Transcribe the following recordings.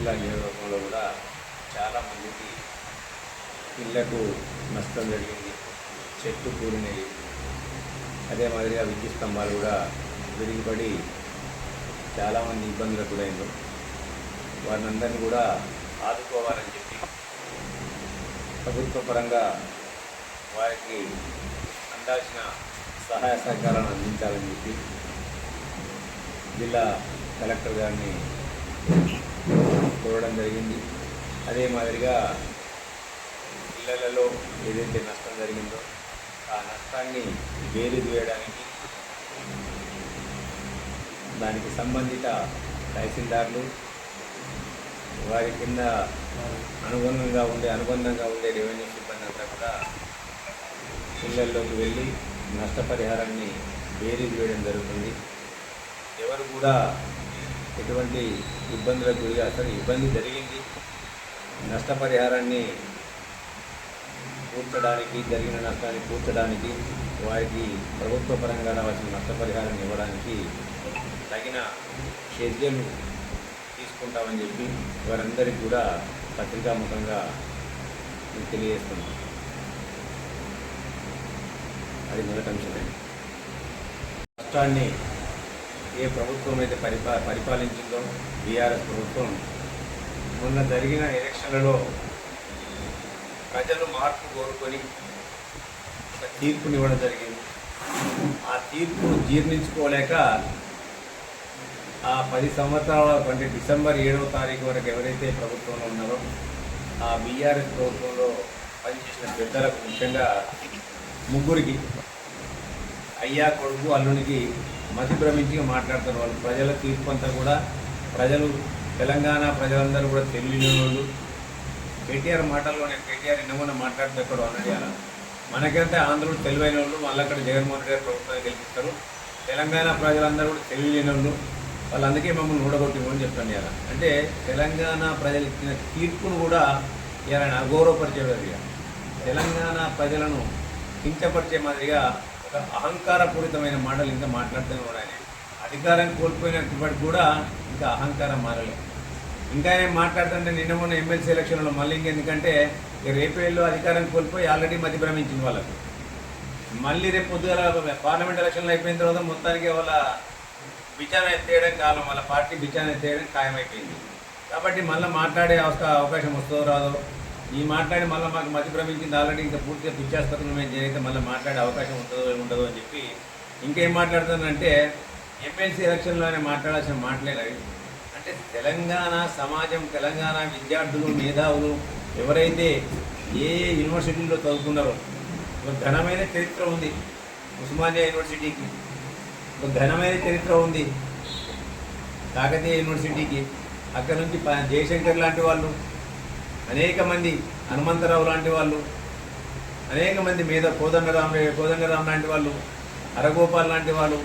సిరిసిల్ల నియోజకవర్గంలో కూడా చాలామందికి ఇళ్ళకు నష్టం జరిగింది. చెట్టు కూలినవి అదే మాదిరిగా విద్యుత్ స్తంభాలు కూడా విరిగిపడి చాలామంది ఇబ్బందులకు గురైంది వారిని అందరినీ కూడా ఆదుకోవాలని చెప్పి ప్రభుత్వ పరంగా వారికి అందాల్సిన సహాయ సహకారాలను అందించాలని చెప్పి జిల్లా కలెక్టర్ గారిని కోరడం జరిగింది. అదే మాదిరిగా పిల్లలలో ఏదైతే నష్టం జరిగిందో ఆ నష్టాన్ని వేలు వేయడానికి దానికి సంబంధిత తహసీల్దార్లు వారి కింద అనుగుణంగా ఉండే అనుబంధంగా ఉండే రెవెన్యూ సిబ్బంది అంతా కూడా ఇళ్ళలోకి వెళ్ళి నష్టపరిహారాన్ని బేరీజ్ వేయడం జరుగుతుంది. ఎవరు కూడా ఎటువంటి ఇబ్బందులకు గురిగా అసలు ఇబ్బంది జరిగింది. నష్టపరిహారాన్ని పూడ్చడానికి జరిగిన నష్టాన్ని పూర్చడానికి వారికి ప్రభుత్వ పరంగా రావాల్సిన నష్టపరిహారాన్ని ఇవ్వడానికి తగిన చర్యలు తీసుకుంటామని చెప్పి వారందరికీ కూడా పత్రికాముఖంగా తెలియజేస్తున్నాం. అది మొదటి అంశమే. రాష్ట్రాన్ని ఏ ప్రభుత్వం అయితే పరిపా పరిపాలించిందో బీఆర్ఎస్ ప్రభుత్వం మొన్న జరిగిన ఎలక్షన్లలో ప్రజలు మార్పు కోరుకొని ఒక తీర్పునివ్వడం జరిగింది. ఆ తీర్పును జీర్ణించుకోలేక ఆ పది సంవత్సరాల అంటే డిసెంబర్ ఏడవ తారీఖు వరకు ఎవరైతే ప్రభుత్వంలో ఉన్నారో ఆ బీఆర్ఎస్ ప్రభుత్వంలో పనిచేసిన పెద్దలకు ముఖ్యంగా ముగ్గురికి అయ్యా కొడుకు అల్లునికి మతి మాట్లాడతారు మాట్లాడుతున్న వాళ్ళు. ప్రజల తీర్పు అంతా కూడా ప్రజలు తెలంగాణ ప్రజలందరూ కూడా తెలియని వాళ్ళు. కేటీఆర్ మాటల్లో నేను కేటీఆర్ ఎన్నమన్నా మాట్లాడితే ఎక్కడ అన్నది అలా. మనకంటే ఆంధ్రులు తెలివైన వాళ్ళు మళ్ళీ అక్కడ జగన్మోహన్ రెడ్డి ప్రభుత్వాన్ని గెలిపిస్తారు. తెలంగాణ ప్రజలందరూ కూడా తెలియలేని వాళ్ళు. వాళ్ళు అందుకే మమ్మల్ని ఊడగొట్టిమని చెప్తాను ఇలా. అంటే తెలంగాణ ప్రజలు ఇచ్చిన తీర్పును కూడా ఇలా అగౌరవపరిచే తెలంగాణ ప్రజలను కించపరిచే మాదిరిగా ఒక అహంకారపూరితమైన మాటలు ఇంకా మాట్లాడుతూనే కూడా ఆయన అధికారం కోల్పోయినప్పటికి కూడా ఇంకా అహంకారం మారలేదు ఇంకా ఆయన మాట్లాడుతుంటే నిన్న మొన్న ఎమ్మెల్సీ ఎలక్షన్లో మళ్ళీ ఇంకెందుకంటే ఇక రేపేళ్ళు అధికారం కోల్పోయి ఆల్రెడీ మతి భ్రమించింది వాళ్ళకు. మళ్ళీ రేపు పొద్దుగల పార్లమెంట్ ఎలక్షన్లు అయిపోయిన తర్వాత మొత్తానికి వాళ్ళ విచారణ ఎత్తేయడం కాలం వాళ్ళ పార్టీ విచారణ ఎత్తేయడం ఖాయమైపోయింది. కాబట్టి మళ్ళీ మాట్లాడే అవకాశం వస్తుందో రాదో ఈ మాట్లాడి మళ్ళీ మాకు మతి భ్రమించింది ఆల్రెడీ ఇంకా పూర్తిగా పిచ్చాసుపత్రులు మేము చేరితే మళ్ళీ మాట్లాడే అవకాశం ఉంటుందో ఉండదో అని చెప్పి ఇంకేం మాట్లాడుతుందంటే ఎమ్మెల్సీ ఎలక్షన్లోనే మాట్లాడాల్సిన మాటలేదు అవి అంటే తెలంగాణ సమాజం తెలంగాణ విద్యార్థులు మేధావులు ఎవరైతే ఏ ఏ యూనివర్సిటీల్లో చదువుకున్నారో ఒక ఘనమైన చరిత్ర ఉంది ఉస్మానియా యూనివర్సిటీకి. ఒక ఘనమైన చరిత్ర ఉంది కాకతీయ యూనివర్సిటీకి. అక్కడ నుంచి జయశంకర్ లాంటి వాళ్ళు అనేక మంది హనుమంతరావు లాంటి వాళ్ళు అనేక మంది మీద కోదండరామ కోదండరామ్ లాంటి వాళ్ళు హరగోపాల్ లాంటి వాళ్ళు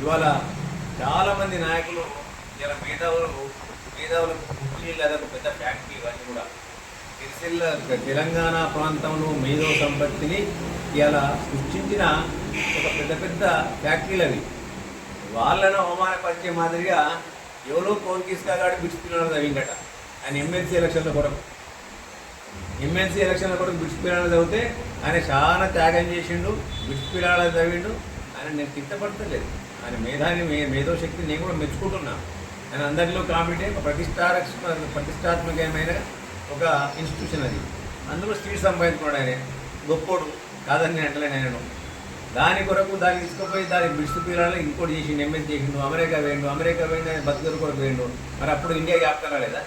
ఇవాళ చాలామంది నాయకులు ఇలా మేధావులకు మేధావులకు కుక్కీ లేదా ఒక పెద్ద ఫ్యాక్టరీ ఇవన్నీ కూడా. సిరిసిల్ల తెలంగాణ ప్రాంతంలో మేధో సంపత్తిని ఇలా సృష్టించిన ఒక పెద్ద పెద్ద ఫ్యాక్టరీలు అవి. వాళ్ళను అవమానపరిచే మాదిరిగా ఎవరో కోన్కిస్కాగాడు అవి ఇంకట ఆయన ఎమ్మెల్సీ ఎలక్షన్ల కొరకు ఎమ్మెల్సీ ఎలక్షన్ల కొరకు బిడ్చిపిల్లలు చదివితే ఆయన చాలా త్యాగం చేసిండు బిడ్చిపిల్లలు చదివిండు. ఆయన నేను తిట్టపడతలేదు ఆయన మేధాని మే- మేధో శక్తి నేను కూడా మెచ్చుకుంటున్నా. ఆయన అందరిలో కాంపిటే ఒక ప్రతిష్టాత్మక ప్రతిష్టాత్మకమైన ఒక ఇన్స్టిట్యూషన్ అది. అందులో సీట్ సంపాదించుకున్నాడు ఆయన. గొప్పోడు కాదని నేను అంటలేను ఆయనను. దాని కొరకు దాన్ని తీసుకుపోయి దాని బిడ్స్ పిల్లలు ఇంకోటి చేసిండు ఎంఎస్ చేసిండు అమెరికా వేయండు అమెరికా వేయండి ఆయన బతుకరు కూడా వేయండు మరి అప్పుడు ఇండియా జ్ఞాపకం రాలేదా?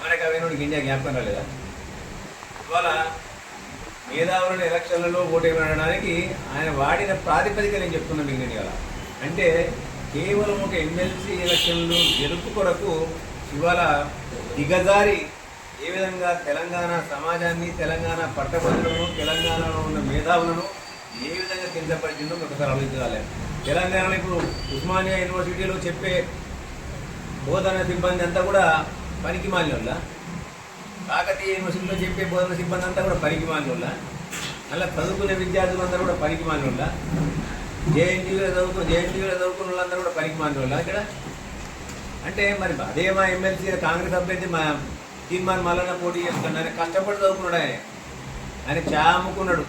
అమెరికా వేయడానికి ఇండియా జ్ఞాపకం రాలేదా? ఇవాళ మేధావులను ఎలక్షన్లలో ఓటు వేయడానికి ఆయన వాడిన ప్రాతిపదిక నేను చెప్తున్నా మీకు నేను ఇవాళ. అంటే కేవలం ఒక ఎమ్మెల్సీ ఎలక్షన్లు గెలుపు కొరకు ఇవాళ దిగజారి ఏ విధంగా తెలంగాణ సమాజాన్ని తెలంగాణ పట్టభద్రులను తెలంగాణలో ఉన్న మేధావులను ఏ విధంగా కిందపరిచిందో ఒకసారి ఆలోచించాలి. తెలంగాణలో ఇప్పుడు ఉస్మానియా యూనివర్సిటీలో చెప్పే బోధన సిబ్బంది అంతా కూడా పనికి మాలిన కాకతీయ యూనివర్సిటీలో చెప్పే బోధన సిబ్బంది అంతా కూడా పనికి మానుల అలా చదువుకునే విద్యార్థులు అందరూ కూడా పనికి మానుల జేఎన్టీయూలో చదువుకు జేఎన్టీయూలో చదువుకున్న వాళ్ళందరూ కూడా పనికి మానుల ఇక్కడ అంటే మరి అదే మా ఎమ్మెల్సీ కాంగ్రెస్ అభ్యర్థి మా తీర్మాన్ మల్లన్న పోటీ చేస్తున్నాడు ఆయన కష్టపడి చదువుకున్నాడు ఆయన. ఆయన చాముకున్నాడు.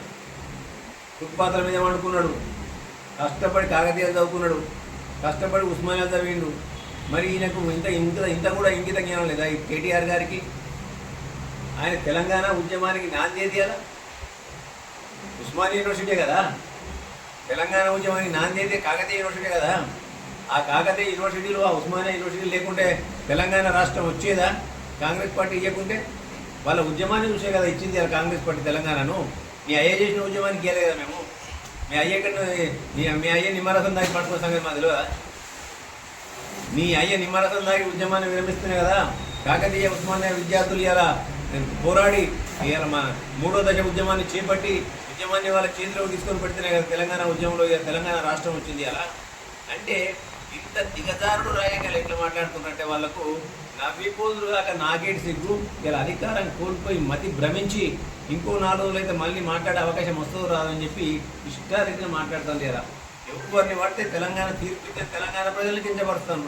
ఫుట్పాత్ల మీద వండుకున్నాడు. కష్టపడి కాకతీయాలు చదువుకున్నాడు. కష్టపడి ఉస్మానియాలు చదివిండు. మరి ఈయనకు ఇంత ఇంత ఇంత కూడా ఇంకిత జ్ఞానం లేదా? ఈ కేటీఆర్ గారికి ఆయన తెలంగాణ ఉద్యమానికి నాందేది కదా ఉస్మానియా యూనివర్సిటీ కదా? తెలంగాణ ఉద్యమానికి నాందేది కాకతీయ యూనివర్సిటీ కదా? ఆ కాకతీయ యూనివర్సిటీలో ఆ ఉస్మానియా యూనివర్సిటీ లేకుంటే తెలంగాణ రాష్ట్రం వచ్చేదా? కాంగ్రెస్ పార్టీ ఇవ్వకుంటే వాళ్ళ ఉద్యమాన్ని చూసే కదా ఇచ్చింది అలా కాంగ్రెస్ పార్టీ తెలంగాణను. మీ అయ్యే చేసిన ఉద్యమానికి ఇవ్వలేదు కదా మేము? మీ అయ్యే కన్నా మీ మీ అయ్యే నిమ్మరసం దాకి పట్టుకున్న సంగతి మాకు తెలియదా మీ అయ్య నిమ్మరసం దాగి ఉద్యమాన్ని విరమిస్తున్నాయి కదా? కాకతీయ ఉస్మానియా విద్యార్థులు ఇలా పోరాడి ఇవాళ మా మూడో దశ ఉద్యమాన్ని చేపట్టి ఉద్యమాన్ని వాళ్ళ చేతిలో తీసుకొని పెడితేనే కదా తెలంగాణ ఉద్యమంలో తెలంగాణ రాష్ట్రం వచ్చింది అలా అంటే ఇంత దిగజారుడు రాయగల ఎట్లా మాట్లాడుతున్నట్టే వాళ్ళకు నవ్విపోదురు కాక నాగేటి సిగ్గు. ఇలా అధికారం కోల్పోయి మతి భ్రమించి ఇంకో నాలుగు రోజులు అయితే మళ్ళీ మాట్లాడే అవకాశం వస్తుందో రాదని చెప్పి ఇష్టారీతిగా మాట్లాడుతుంది ఇలా ఎవరిని పడితే తెలంగాణ తీర్పు ఇస్తే తెలంగాణ ప్రజలు కించపరుస్తాను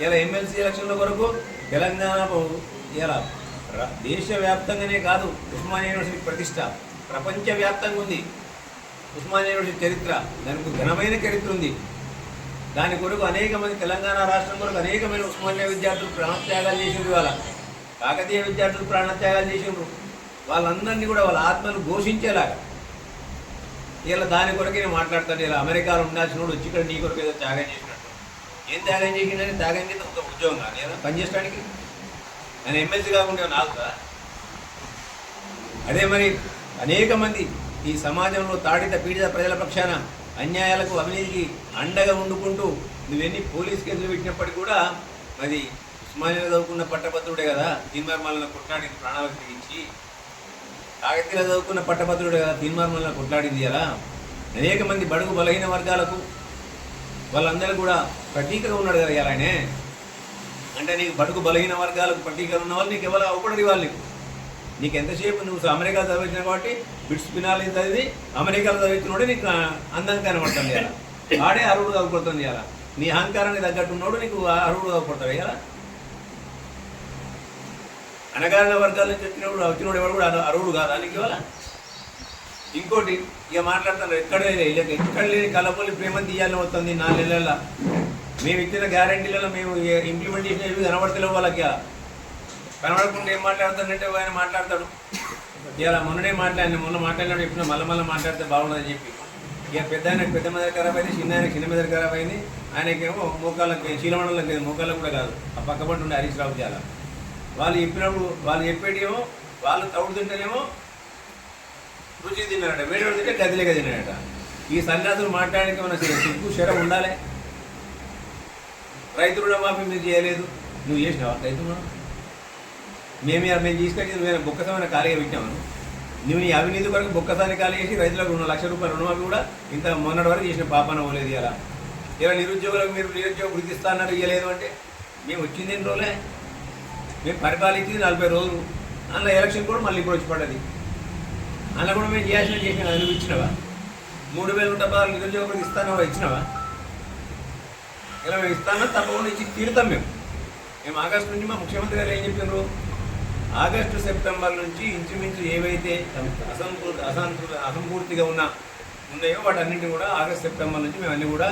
ఇలా ఎమ్మెల్సీ ఎలక్షన్ల కొరకు తెలంగాణ ఇలా దేశవ్యాప్తంగానే కాదు ఉస్మానియా యూనివర్సిటీ ప్రతిష్ట. ప్రపంచవ్యాప్తంగా ఉంది. ఉస్మానియా యూనివర్సిటీ చరిత్ర. దానికి ఘనమైన చరిత్ర ఉంది. దాని కొరకు అనేక మంది తెలంగాణ రాష్ట్రం కొరకు అనేకమైన ఉస్మానియా విద్యార్థులు ప్రాణత్యాగాలు చేసిండ్రు ఇవాళ. కాకతీయ విద్యార్థులు ప్రాణత్యాగాలు చేసిండ్రు. వాళ్ళందరినీ కూడా వాళ్ళ ఆత్మను ఘోషించేలాగా. ఇలా దాని కొరకే నేను మాట్లాడతాను ఇలా అమెరికాలో ఉండాల్సిన వాడు వచ్చి ఇక్కడ నీ కొరకు ఏదో త్యాగం చేసినట్టు. ఏం త్యాగం చేసిండని త్యాగం చేసిన ఒక ఉద్యోగం కానీ ఏదో పని నేను ఎమ్మెల్సీ కాకుండా నాలుగుతా అదే మరి అనేక మంది ఈ సమాజంలో తాడిత పీడిత ప్రజల పక్షాన అన్యాయాలకు అవినీతికి అండగా వండుకుంటూ నువ్వెన్ని పోలీస్ కేసులు పెట్టినప్పటికీ కూడా మరి ఉస్మానియాలో చదువుకున్న పట్టభద్రుడే కదా తీన్మార్మల్ని కొట్లాడింది ప్రాణాలకు తెగించి కాకతీయలో చదువుకున్న పట్టభద్రుడే కదా తీన్మార్మల్ని కొట్లాడింది అలా అనేక మంది బడుగు బలహీన వర్గాలకు వాళ్ళందరూ కూడా ప్రతీకగా ఉన్నాడు కదా ఇవాళ అంటే నీకు బడుగు బలహీన వర్గాలకు పట్టికలు ఉన్న వాళ్ళు నీకు ఎవరు అవపడరు ఇవ్వాలి నీకు. నీకు ఎంతసేపు నువ్వు అమెరికా చదివించిన కాబట్టి బిట్స్ పినాలి చదివి అమెరికాలో చదివించినోడే నీకు అందంగా కనబడుతుంది ఇలా ఆడే అరువుడు కాకపోతుంది ఇలా నీ అహంకారానికి తగ్గట్టున్నాడు నీకు అరువుడు కాకపోతాడు ఇలా అనగారిన వర్గాల నుంచి వచ్చినప్పుడు వచ్చినోడు ఎవరు కూడా అరువుడు కాదా నీకు ఇవాళ? ఇంకోటి ఇక మాట్లాడుతున్నారు ఎక్కడ లేని ఎక్కడ లేని కలపల్లి ప్రేమ తీయాలని వస్తుంది నాలుగు నెలల మేము ఇచ్చిన గ్యారంటీలలో మేము ఇంప్లిమెంట్ చేసినవి కనబడతలేవు వాళ్ళకి. కనబడకుండా ఏం మాట్లాడుతాడంటే ఆయన మాట్లాడతాడు. ఇలా మొన్ననే మాట్లాడిన మొన్న మాట్లాడినప్పుడు చెప్పిన మళ్ళీ మళ్ళీ మాట్లాడితే బాగుండదని చెప్పి. ఇక పెద్ద ఆయన పెద్ద మీద ఖరాబ్ అయింది చిన్న ఆయన చిన్న మీద ఖరాబ్ అయింది. ఆయనకేమో మోకాళ్ళకి శీలమండలకి మోకాళ్ళకు కూడా కాదు. ఆ పక్కపంటి ఉండే హరీష్ రావు చాలా వాళ్ళు చెప్పినప్పుడు వాళ్ళు చెప్పేటేమో వాళ్ళు తౌడు తింటేనేమో రుచి తిన్నారట వేడి తింటే గదిలేక తిన్నాడట ఈ సన్యాసులు మాట్లాడడానికి మన సిగ్గు శరం ఉండాలి? రైతు రుణమాఫీ మీరు చేయలేదు. నువ్వు చేసినావా? రైతు రుణం? మేము మేము తీసుకొచ్చి నువ్వు బొక్కసమైన ఖాళీగా పెట్టాము నువ్వు ఈ అవినీతి కొరకు బొక్కసారి ఖాళీ చేసి రైతులకు రెండు లక్షల రూపాయల రుణమాఫీ కూడా ఇంత మొన్నటి వరకు చేసిన పాపన పోలేదు ఇలా ఇలా నిరుద్యోగులకు మీరు నిరుద్యోగ వృత్తి ఇస్తా అన్నారు ఇవ్వలేదు అంటే మేము వచ్చింది ఎన్ని రోజులే? మేము పరిపాలించింది నలభై రోజులు. అందులో ఎలక్షన్ కూడా మళ్ళీ ఇప్పుడు వచ్చి పడ్డది. అందులో కూడా మేము చేసిన. చేసిన అనుభవించినవా మూడు వేల నూట పదహారు నిరుద్యోగ వృత్తి ఇస్తానవా ఇచ్చినవా? ఇలా మేము ఇస్తాను తప్పకుండా ఇచ్చి తీరుతాం మేము. మేము ఆగస్టు నుంచి మా ముఖ్యమంత్రి గారు ఏం చెప్పారు ఆగస్టు సెప్టెంబర్ నుంచి ఇంచుమించు ఏవైతే అసంపూర్తి అసంపూర్తి అసంపూర్తిగా ఉన్న ఉన్నాయో వాటన్నింటినీ కూడా ఆగస్ట్ సెప్టెంబర్ నుంచి మేము అన్నీ కూడా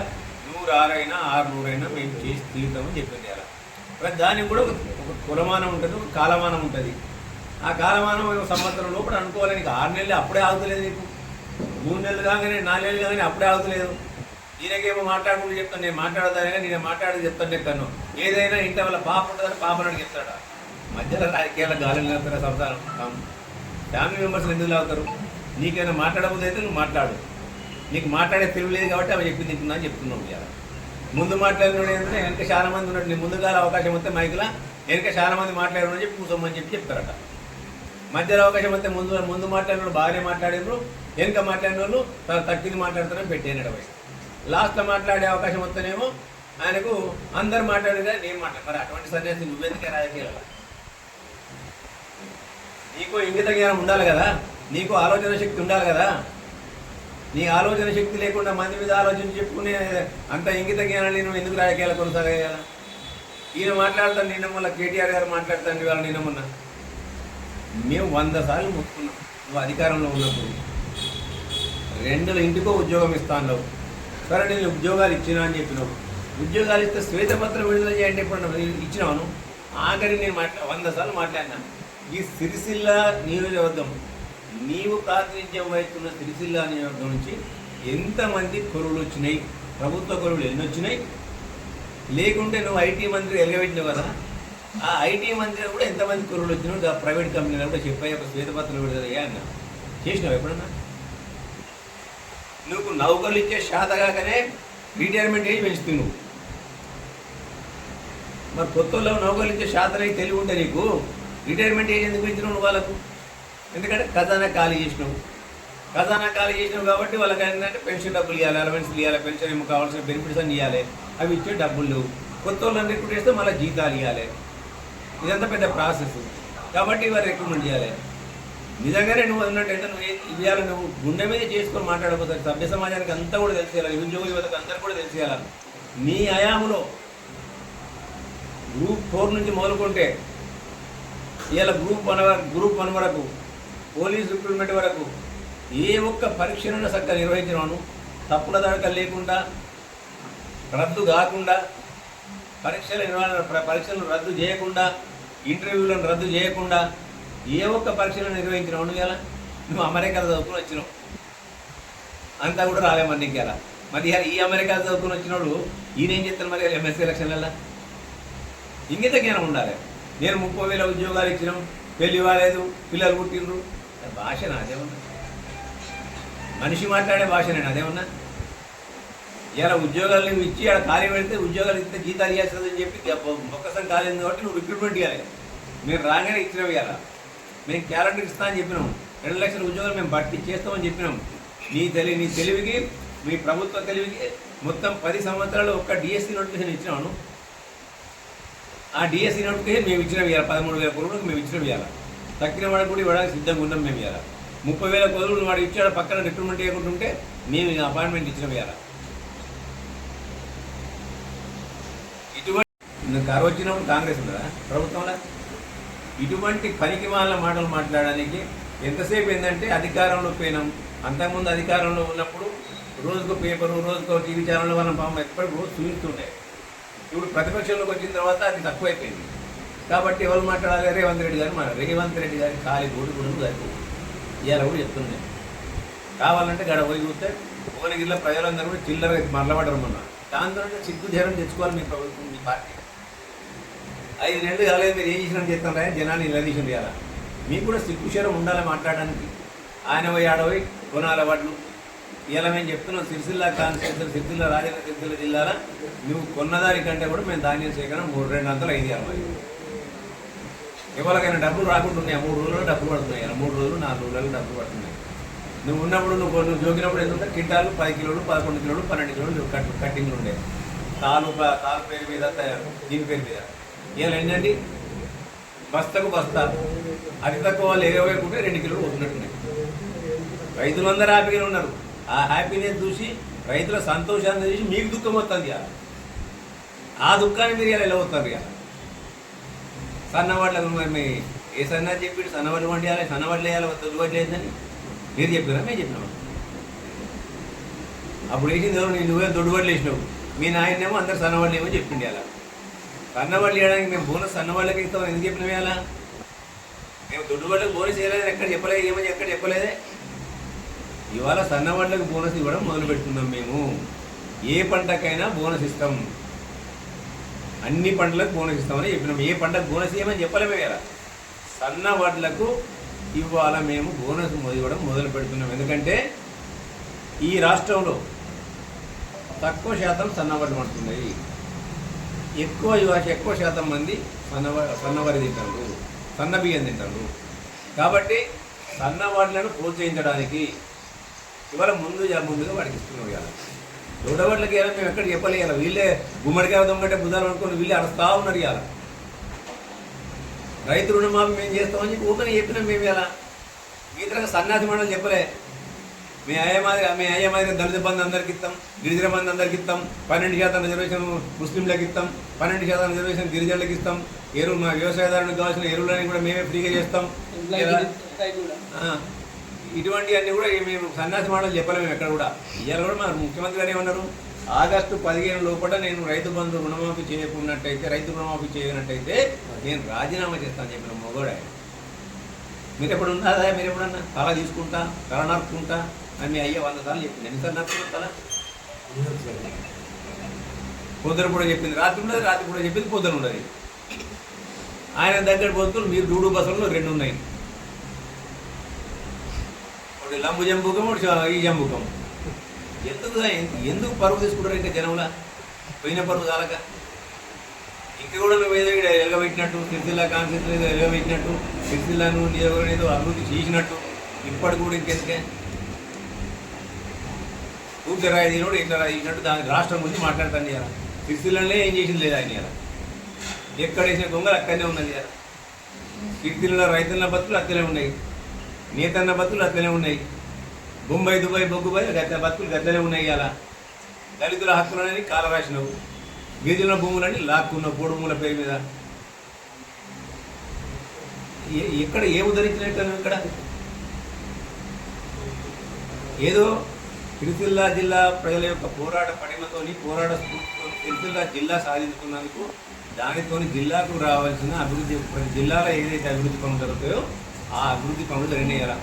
నూరు ఆరైనా ఆరు నూరైనా మేము చేసి తీరుతామని చెప్పింది అలా మరి దానికి కూడా ఒక ఒక కులమానం ఉంటుంది ఒక కాలమానం ఉంటుంది. ఆ కాలమానం ఒక సంవత్సరం లోపల అనుకోవాలి. నీకు ఆరు నెలలు అప్పుడే ఆగుతలేదు నీకు. మూడు నెలలు కాగానే నాలుగు నెలలు కాగానే అప్పుడే ఆగుతలేదు. ఈయనకేమో మాట్లాడుకుంటూ చెప్తాను నేను మాట్లాడదానే నేను మాట్లాడి చెప్తాను చెప్తాను ఏదైనా ఇంటి వల్ల పాప ఉంటుందని పాపనని చెప్తాడా? మధ్యలో రాజకీయాల గాలి లేకపోతే సంసారం. ఫ్యామిలీ మెంబర్స్ ఎందుకు లాగుతారు? నీకైనా మాట్లాడబోదు అయితే నువ్వు మాట్లాడు. నీకు మాట్లాడే తెలివి లేదు కాబట్టి అవి చెప్పింది తింటున్నా అని చెప్తున్నావు ఇలా ముందు మాట్లాడినోడు ఏంటంటే వెనక చాలా మంది ఉన్నాడు నీ ముందుగా అవకాశం వస్తే మైకులా వెనక చాలా మంది మాట్లాడిన చెప్పి కూర్చోమని చెప్పి చెప్తారట. మధ్యలో అవకాశం వస్తే ముందు ముందు మాట్లాడిన వాళ్ళు బాగానే మాట్లాడినారు వెనక మాట్లాడిన వాళ్ళు తన తక్కింది మాట్లాడుతారని వయసు లాస్ట్లో మాట్లాడే అవకాశం వస్తేనేమో ఆయనకు అందరు మాట్లాడేదా నేను మాట్లాడు మరి అటువంటి సన్యాసి నువ్వెందుకే రాజకీయాల? నీకు ఇంగిత జ్ఞానం ఉండాలి కదా? నీకు ఆలోచన శక్తి ఉండాలి కదా? నీ ఆలోచన శక్తి లేకుండా మంది మీద ఆలోచన చెప్పుకునే అంత ఇంగిత జ్ఞానం నేను ఎందుకు రాజకీయాలు కొనసాగేయాల? ఈయన మాట్లాడతాను నిన్న మొన్న కేటీఆర్ గారు మాట్లాడతాను ఇవాళ నిన్న మొన్న. మేము వంద సార్లు మొక్కున్నాం నువ్వు అధికారంలో ఉన్నప్పుడు. రెండుల ఇంటికో ఉద్యోగం ఇస్తాను సరే నేను ఉద్యోగాలు ఇచ్చినా అని చెప్పినావు. ఉద్యోగాలు ఇస్తే శ్వేతపత్రం విడుదల చేయండి ఇప్పుడు ఇచ్చినాను ఆఖరి నేను మాట్లా వంద సార్లు మాట్లాడినా. ఈ సిరిసిల్ల నియోజకవర్గం నీవు ప్రాతినిధ్యం వహిస్తున్న సిరిసిల్ల నియోజకవర్గం నుంచి ఎంతమంది కొరువులు వచ్చినాయి? ప్రభుత్వ కొరువులు ఎన్ని వచ్చినాయి? లేకుంటే నువ్వు ఐటీ మంత్రి ఎలగబెట్టినావు కదా? ఆ ఐటీ మంత్రి కూడా ఎంతమంది కొరువులు వచ్చినావు ఆ ప్రైవేట్ కంపెనీలో కూడా చెప్పాయి ఒక శ్వేతపత్రం విడుదల అయ్యా చేసినావు ఎప్పుడన్నా? నువ్వు నౌకర్లు ఇచ్చే శాతగాకనే రిటైర్మెంట్ ఏజ్ పెంచుతుంది నువ్వు మరి కొత్తలో నౌకర్లు ఇచ్చే శాతం తెలివి ఉంటే నీకు రిటైర్మెంట్ ఏజ్ ఎందుకు పెంచినావు నువ్వు వాళ్ళకు? ఎందుకంటే ఖజానా ఖాళీ చేసినావు. ఖజానా ఖాళీ చేసినావు కాబట్టి వాళ్ళకి ఏంటంటే పెన్షన్ డబ్బులు ఇవ్వాలి అలవెన్స్లు ఇవ్వాలి పెన్షన్ ఏమో కావాల్సిన బెనిఫిట్స్ అన్ని ఇవ్వాలి అవి ఇచ్చే డబ్బులు. లేవు కొత్త వాళ్ళని రిక్రూట్ చేస్తే మళ్ళీ జీతాలు ఇవ్వాలి ఇదంతా పెద్ద ప్రాసెస్ కాబట్టి వారు రిక్రూట్మెంట్ చేయాలి. నిజంగానే నువ్వు అన్నట్టయితే నువ్వు ఏ- ఇవాళ నువ్వు గుండె మీద చేసుకొని మాట్లాడకపోతే సభ్య సమాజానికి అంతా కూడా తెలిసేయాలి నిరుద్యోగ యువతకు అందరూ కూడా తెలిసేయాలి. నీ హయాంలో గ్రూప్ ఫోర్ నుంచి మొదలుకుంటే ఇవాళ గ్రూప్ వన్ గ్రూప్ వన్ వరకు పోలీస్ రిక్రూట్మెంట్ వరకు ఏ ఒక్క పరీక్షను చక్కగా నిర్వహించినాను తప్పుల దడక లేకుండా రద్దు కాకుండా పరీక్షల నిర్వహణ పరీక్షలను రద్దు చేయకుండా ఇంటర్వ్యూలను రద్దు చేయకుండా ఏ ఒక్క పరీక్షలు నిర్వహించినావు నువ్వు ఎలా నువ్వు అమెరికా చదువుకుని వచ్చినావు. అంతా కూడా రాలేమని నీకు ఇలా మరి ఈ అమెరికా చదువుకుని వచ్చినోడు ఈయన ఏం చెప్తాను మరి ఎంఎస్సీ ఎలక్షన్లలో ఇంగిత జ్ఞానం ఉండాలి? నేను ముప్పై వేల ఉద్యోగాలు ఇచ్చినాం పెళ్ళి కాలేదు పిల్లలు పుట్టిండ్రు. భాష అదేమన్నా మనిషి మాట్లాడే భాష నేను అదేమన్నా ఇలా ఉద్యోగాలు నువ్వు ఇచ్చి ఆడ ఖాళీ పెడితే ఉద్యోగాలు ఇస్తే జీతాలు ఇవ్వాల్సిందని చెప్పి మొక్కసం కాలేదు కాబట్టి నువ్వు రిక్రూట్మెంట్ ఇవ్వాలి. మీరు రాగానే ఇచ్చినవి ఇలా మేము క్యాలెండర్ ఇస్తా అని చెప్పినాం. రెండు లక్షల ఉద్యోగాలు మేము భర్తీ చేస్తామని చెప్పినాం. నీ తెలివి నీ తెలివికి మీ ప్రభుత్వ తెలివికి మొత్తం పది సంవత్సరాలు ఒక్క డిఎస్సి నోటిఫికేషన్ ఇచ్చినాను. ఆ డిఎస్సి నోటిఫికేషన్ మేము ఇచ్చినాం ఇవ్వాలి పదమూడు వేల కొలువులకు మేము ఇచ్చినాం ఇవ్వాలి తక్కిన వాడు కూడా ఇవ్వడానికి సిద్ధంగా ఉన్నాం మేము ఇవ్వాలి ముప్పై వేల కొలువులు వాడు ఇచ్చాడు పక్కన రిక్రూట్మెంట్ చేయకుంటుంటే మేము అపాయింట్మెంట్ ఇచ్చినాం ఇవ్వాలి ఇటువంటి కారు వచ్చినప్పుడు కాంగ్రెస్ ఉందా? ప్రభుత్వంలో? ఇటువంటి పనికి వాళ్ళ మాటలు మాట్లాడడానికి ఎంతసేపు ఏంటంటే అధికారంలో పోయినాం. అంతకుముందు అధికారంలో ఉన్నప్పుడు రోజుకు పేపరు రోజుకో టీవీ ఛానల్ మనం పాపం ఎప్పటికి రోజు చూస్తుండే. ఇప్పుడు ప్రతిపక్షంలోకి వచ్చిన తర్వాత అది తక్కువైపోయింది. కాబట్టి ఎవరు మాట్లాడాలి? రేవంత్ రెడ్డి గారు మన రేవంత్ రెడ్డి గారి ఖాళీ గోడు కూడా సరిపోదు ఇవాళ కూడా చెప్తున్నాయి కావాలంటే గడ పోయి చూస్తే భువనగిరిలో ప్రజలందరూ కూడా చిల్లర మరలబడరు మొన్న. దాంతో సిగ్గు జ్వరం తెచ్చుకోవాలి మీ ప్రభుత్వం మీ పార్టీ. ఐదు నెలలు కాలేదు మీరు ఏం చేసినా చేస్తారా జనాన్ని నిలదీసి చేయాలా మీకు కూడా సిగ్గుశరం ఉండాలి మాట్లాడడానికి. ఆయన పోయి ఆడపోయి కొనాల వడ్లు ఇలా మేము చెప్తున్నాం సిరిసిల్ల కాన్స్టిట్యూషన్ సిరిసిల్ల రాజన్న సిరిసిల్ల జిల్లాలో నువ్వు కొన్నదాని కంటే కూడా మేము ధాన్యం సేకరణ మూడు రెండు వందలు ఐదు అరవై ఎవరికైనా డబ్బులు రాకుంటున్నాయి మూడు రోజులు డబ్బులు పడుతున్నాయి ఇలా మూడు రోజులు నాలుగు రోజులు డబ్బులు పడుతున్నాయి. నువ్వు ఉన్నప్పుడు నువ్వు నువ్వు జోకినప్పుడు ఏంటంటే కింటాలు పది కిలోలు పదకొండు కిలోలు పన్నెండు కిలోలు కట్ కట్టింగ్లు ఉండే. తాలు తాలు పేరు మీద దీని పేరు మీద. ఇలా ఏంటండి బస్తకు బస్తా. అతి తక్కువ వాళ్ళు ఇరవై ఉంటే రెండు కిలోలు వస్తున్నట్టున్నాయి రైతులందరూ హ్యాపీగా ఉన్నారు. ఆ హ్యాపీనెస్ చూసి రైతుల సంతోషాన్ని చూసి మీకు దుఃఖం వస్తుంది ఇక ఆ దుఃఖాన్ని మీరు ఇలా ఎలా వస్తారు ఇక సన్నవాళ్ళు మరి ఏ సన్నా చెప్పి సన్నవాళ్ళు వండియాలి సన్నవాళ్ళు వేయాలి తొలివాళ్ళు లేదని మీరు చెప్పారా? మేము చెప్పినాము? అప్పుడు వేసింది ఎవరు? నేను నువ్వే దొడ్డుబడులు వేసినావు. మీ నాయనేమో అందరు సన్నవాళ్ళు ఏమో చెప్పిండి అలా సన్నవాళ్ళు చేయడానికి మేము బోనస్ సన్నవాళ్ళకి ఇస్తాం. ఎందుకు చెప్పినవి అలా మేము దొడ్డుబడులకు బోనస్ వేయలేదు ఎక్కడ చెప్పలేదు ఏమని ఎక్కడ చెప్పలేదే? ఇవాళ సన్నవాళ్ళకి బోనస్ ఇవ్వడం మొదలు పెట్టుకున్నాం మేము. ఏ పంటకైనా బోనస్ ఇస్తాం. అన్ని పంటలకు బోనస్ ఇస్తామని చెప్పినాం. ఏ పంటకు బోనస్ ఇవ్వమని చెప్పలేమే కదా సన్న వడ్లకు ఇవాళ మేము బోనస్ ఇవ్వడం మొదలు పెడుతున్నాం. ఎందుకంటే ఈ రాష్ట్రంలో తక్కువ శాతం సన్నవడ్లు పడుతున్నాయి. ఎక్కువ ఎక్కువ శాతం మంది సన్నవ సన్నవరి తింటారు సన్న బియ్యం తింటారు. కాబట్టి సన్నవాళ్ళను ప్రోత్సహించడానికి ఇవాళ ముందు ముందుగా వాడికి ఇస్తున్నాం ఇవాళ. దొడ్డవాళ్ళకి ఇవాళ మేము ఎక్కడ చెప్పలేయాలి వీళ్ళే గుమ్మడికాయ దొంగటే బుధాలు అనుకుని వీళ్ళే అడుస్తా ఉన్నారు ఇవాళ. రైతు రుణమాఫీ మేము చేస్తామని చెప్పి ఊకని చెప్పినాం మేము ఇలా మిగతా సన్నాసి మండలి చెప్పలే. మీ అయ్యే మాదిరి మీ అయ్యే మాదిరి దళిత బంధు అందరికి ఇస్తాం గిరిజన బంధు అందరికి ఇస్తాం పన్నెండు శాతం రిజర్వేషన్ ముస్లింలకు ఇస్తాం పన్నెండు శాతం రిజర్వేషన్ గిరిజనులకు ఇస్తాం ఎరువు మా వ్యవసాయదారునికి కావాల్సిన ఎరువులని కూడా మేమే ఫ్రీగా చేస్తాం. ఆ, ఇటువంటివన్నీ కూడా మేము సన్యాసి మాటలు చెప్పలేము ఎక్కడ కూడా. ఇవాళ కూడా మన ముఖ్యమంత్రి గారు ఏమన్నారు ఆగస్టు పదిహేను లోపల నేను రైతు బంధు రుణమాఫీ చేయకున్నట్టయితే రైతు రుణమాఫీ చేయనట్టయితే నేను రాజీనామా చేస్తాను చెప్పిన మొగోడు ఆయన. మీరు ఎప్పుడు ఉన్నదా మీరు ఎప్పుడన్నా తల తీసుకుంటా తల నరుకుంటా అని మీ అయ్యే వంద సార్లు చెప్పింది. ఎన్నిసార్లు నరుకున్నా తల పొద్దున కూడా చెప్పింది. రాత్రి ఉండదు రాత్రి కూడా చెప్పింది పొద్దున ఉండదు. ఆయన దగ్గర పోతులు మీరు డూడు బస్సుల్లో రెండు ఉన్నాయి. ఒకటి లంబు జంబుకం ఒకటి ఈ జంబుకం. ఎందుకు ఎందుకు పరుగు తీసుకుంటారు ఇంకా జనంలా? పోయిన పరుగు చాలక. ఇంక కూడా నువ్వు ఏదో ఇక్కడ ఎలగబెట్టినట్టు సిరిసిల్లా కాన్సిల్ ఏదో ఎలగబెట్టినట్టు సిరిసిల్లను నియోజకవర్గం ఏదో అభివృద్ధి చేసినట్టు ఇప్పటి కూడా ఇంకెందుకే? పూర్తి రాయి కూడా ఇట్లా రాయించినట్టు దాని రాష్ట్రం గురించి మాట్లాడతాను ఇలా సిరిసిల్లనే ఏం చేసింది లేదు ఆయన ఇలా ఎక్కడ వేసిన దొంగలు అక్కడనే ఉన్నది ఇలా సిరిసిల్ల రైతుల బతుకులు అక్కడే ఉన్నాయి. నేతన్న బతులు అట్లనే ఉన్నాయి. బొంబాయి దుబాయ్ బొగ్గుబాయ్ గత బతుకులు గద్దలే ఉన్నాయి ఇలా దళితుల హక్కులని కాలరాసినవు గిరిజన భూములని లాక్కున్న పొడుముల పేరు మీద. ఎక్కడ ఏ ఉద్ధరించినట్టు ఇక్కడ? ఏదో సిరిసిల్ల జిల్లా ప్రజల యొక్క పోరాట పడిమతోని పోరాట స్ఫూర్తితో సిరిసిల్ల జిల్లా సాధించుకున్నందుకు దానితోని జిల్లాకు రావాల్సిన అభివృద్ధి ప్రతి జిల్లాలో ఏదైతే అభివృద్ధి పనులు జరుగుతాయో ఆ అభివృద్ధి పనులు జరిగినాయి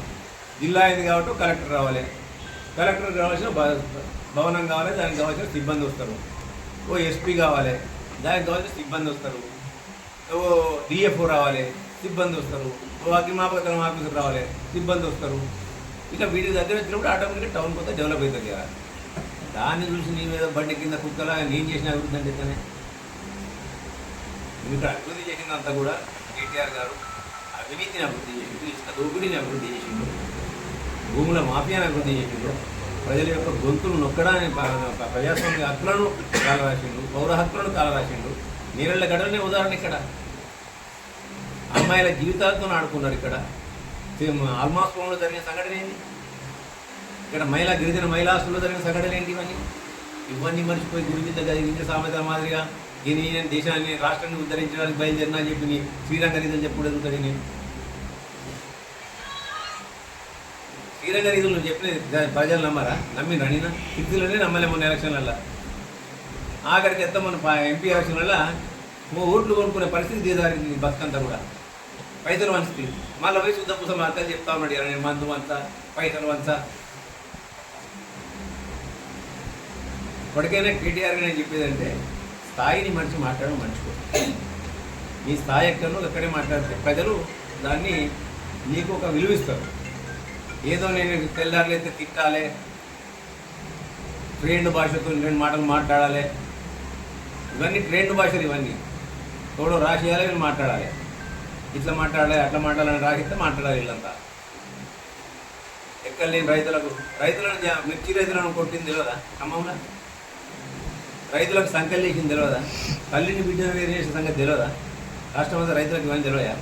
జిల్లా అయింది కాబట్టి కలెక్టర్ రావాలి. కలెక్టర్ కావాల్సిన భవనం కావాలి దానికి కావాల్సిన సిబ్బంది వస్తారు. ఓ ఎస్పీ కావాలి దానికి కావాల్సిన సిబ్బంది వస్తారు. ఓ డిఎఫ్ఓ రావాలి సిబ్బంది వస్తారు. ఓ అగ్నిమాపకం ఆఫీసర్ రావాలి సిబ్బంది వస్తారు. ఇట్లా వీటి దగ్గర వచ్చినప్పుడు ఆటోమేటిక్గా టౌన్ కొత్త డెవలప్ అవుతుంది కదా. దాన్ని చూసి నీ మీద బండి కింద కుక్కలా నేను చేసిన అభివృద్ధి అంటే ఇతనే నువ్వు ఇక్కడ అభివృద్ధి చేసిందంతా కూడా కేటీఆర్ గారు అవినీతిని అభివృద్ధి చేసిండు ఇసుక దోపిడీని అభివృద్ధి చేసిండు భూముల మాఫియాని అభివృద్ధి చేసిండు ప్రజల యొక్క గొంతులు నొక్కడానికి ప్రజాస్వామ్య హక్కులను కాలరాసిండు పౌర హక్కులను కాలరాసిండు. నీళ్ళ గడలనే ఉదాహరణ ఇక్కడ. అమ్మాయిల జీవితాలతో ఆడుకున్నారు ఇక్కడ. ఆల్మాస్ జరిగిన సంఘటన ఏంటి? ఇక్కడ మహిళా గిరిజన మహిళాస్తుల్లో జరిగిన సంఘటనలు ఏంటి ఇవన్నీ? ఇవన్నీ మర్చిపోయి గురించి మీద సామెత మాదిరిగా దీని నేను దేశాన్ని రాష్ట్రాన్ని ఉద్ధరించడానికి బయలుదేరినా అని చెప్పి శ్రీరంగ రీతులు చెప్పుడు నేను? శ్రీరంగ రీతులు నువ్వు చెప్పిన ప్రజలు నమ్మరా? నమ్మి నడినా హిందువులనే నమ్మలే మొన్న ఎలక్షన్లల్లో. ఆఖరికి ఎంత మన ఎంపీ ఎలక్షన్లలో ఓ ఓట్లు కొనుక్కునే పరిస్థితి దిగదారింది బతుకంతా కూడా. పైసలు వంచుతుంది మళ్ళీ పోయి శుద్ధ పుసం అంతా చెప్తా ఉన్నాడు నేను మందు అంతా పైసలు అంతా ఇప్పటికైనా కేటీఆర్ నేను చెప్పేదంటే స్థాయిని మనిషి మాట్లాడడం మర్చిపోతుంది నీ స్థాయి ఎక్కడో ఎక్కడే మాట్లాడితే ప్రజలు దాన్ని నీకు ఒక విలువిస్తారు ఏదో నేను తెల్లారులైతే తిట్టాలి ట్రైన్డ్ భాషతో రెండు మాటలు మాట్లాడాలి ఇవన్నీ ట్రైన్డ్ భాషలు ఇవన్నీ. తోడు రాసేయాలి మాట్లాడాలి. ఇట్లా మాట్లాడాలి అట్లా మాట్లాడాలని రాసిస్తే మాట్లాడాలి వీళ్ళంతా. ఎక్కడ లేని రైతులకు రైతులను మిర్చి రైతులను కొట్టింది తెలియదా ఖమ్మంలో? రైతులకు సంఖ్యలు లేచింది తెలియదా తల్లిని బిడ్డను వేరు చేసిన సంగతి తెలియదా రాష్ట్రం అంతా రైతులకు ఇవన్నీ తెలియదా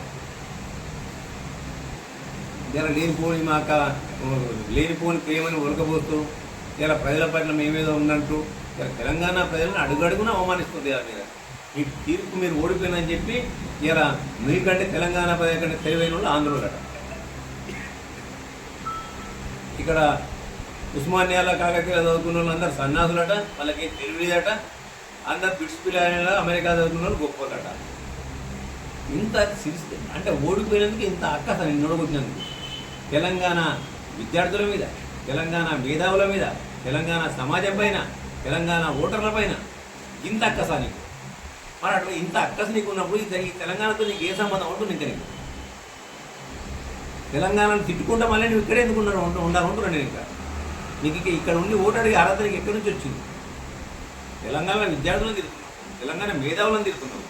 ఇలా లేనిపోని మా అక్క లేనిపోని ప్రేమని ఉలకబోస్తూ ఇలా ప్రజల పట్ల మేమేదో ఉన్నట్టు ఇలా తెలంగాణ ప్రజలను అడుగడుగున అవమానిస్తుంది ఆ మీద ఈ తీర్పు మీరు ఓడిపోయిందని చెప్పి ఇలా మీకంటే తెలంగాణ ప్రజల కంటే తెలివైన వాళ్ళు ఆంధ్రులట ఇక్కడ ఉస్మానియాలో కాకతీయ చదువుకున్న వాళ్ళు అందరు సన్నాసులట వాళ్ళకి తెలివిదట అందరు బ్రిటిష్ పిల్లల అమెరికా చదువుకున్న వాళ్ళు గొప్పలట ఇంత సిరిస్తే అంటే ఓడిపోయినందుకు ఇంత అక్కస నేను తెలంగాణ విద్యార్థుల మీద తెలంగాణ మేధావుల మీద తెలంగాణ సమాజం పైన తెలంగాణ ఓటర్ల పైన ఇంత అక్కస నీకు మరి అట్లా ఇంత అక్కస నీకు ఉన్నప్పుడు ఈ తెలంగాణతో నీకు ఏ సంబంధం ఉంటుంది ఇంకా నీకు తెలంగాణను తిట్టుకుంటా మళ్ళీ నువ్వు ఇక్కడే ఎందుకు ఉన్నారు ఉండ- నేను ఇంకా? నీకు ఇక ఇక్కడ ఉండి ఓటు అడిగే అర్హత నీకు ఎక్కడి నుంచి వచ్చింది? తెలంగాణ విద్యార్థులను తిరుగుతున్నావు తెలంగాణ మేధావులను తిరుగుతున్నావు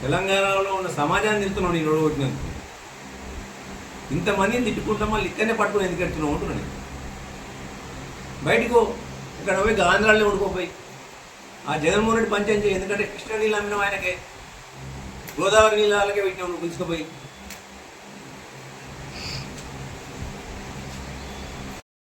తెలంగాణలో ఉన్న సమాజాన్ని తిరుగుతున్నావు నేను ఓడగొట్టినందుకు ఇంతమందిని తిట్టుకుంటా మళ్ళీ ఇక్కడనే పట్టుకుని ఎందుకు ఎడుతున్నావు ఉంటున్నాను బయటికో ఇక్కడ పోయి ఆంధ్రాలో ఉండిపోయి ఆ జగన్మోహన్ రెడ్డి పంచాయతీ ఎందుకంటే ఎందుకంటే కృష్ణనీళ్ళు అమ్మిన ఆయనకే గోదావరి నీళ్ళకే వీటిని నువ్వు